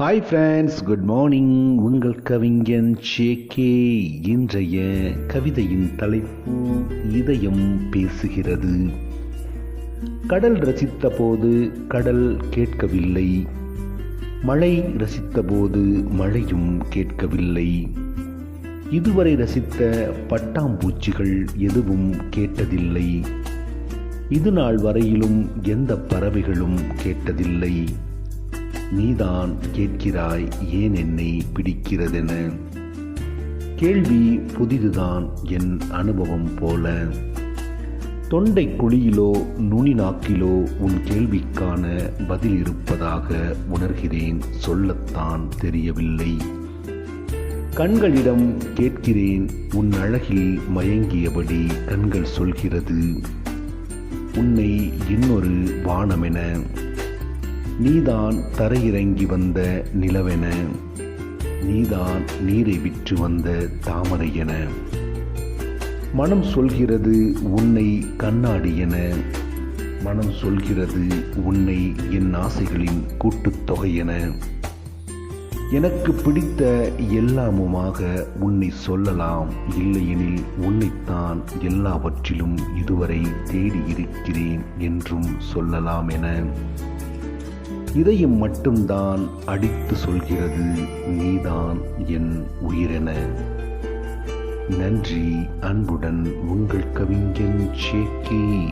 Hi friends good morning உங்கள் கவிஞன் சேகே இன்றைய கவிதையின் தலைப்பு இதயம் பேசுகிறது. கடல் ரசித்த போது கடல் கேட்கவில்லை. மழை ரசித்த போது மழையும் கேட்கவில்லை. இதுவரை ரசித்த பட்டாம்பூச்சிகள் எதுவும் கேட்டதில்லை. இது நாள் வரையிலும் எந்த பறவைகளும் கேட்டதில்லை. நீதான் கேட்கிறாய் ஏன் என்னை பிடிக்கிறதென? கேள்வி புதிதுதான் என் அனுபவம் போல. தொண்டை குழியிலோ நுனி நாக்கிலோ உன் கேள்விக்கான பதில் இருப்பதாக உணர்கிறேன் சொல்லத்தான் தெரியவில்லை. கண்களிடம் கேட்கிறேன் உன் அழகில் மயங்கியபடி கண்கள் சொல்கிறது. உன்னை இன்னொரு வானமென. நீதான் தரையிறங்கி வந்த நிலவென நீதான் நீரை விற்று வந்த தாமரை என. மனம் சொல்கிறது உன்னை கண்ணாடி என மனம் சொல்கிறது உன்னை என் ஆசைகளின் கூட்டுத்தொகை என. எனக்கு பிடித்த எல்லாமுமாக உன்னை சொல்லலாம் இல்லையெனில் உன்னைத்தான் எல்லாவற்றிலும் இதுவரை தேடி இருக்கிறேன் என்றும் சொல்லலாம் என. இதயம் மட்டும்தான் அடித்து சொல்கிறது நீதான் என் உயிரென. நன்றி அன்புடன் உங்கள் கவிஞன் சேக்கே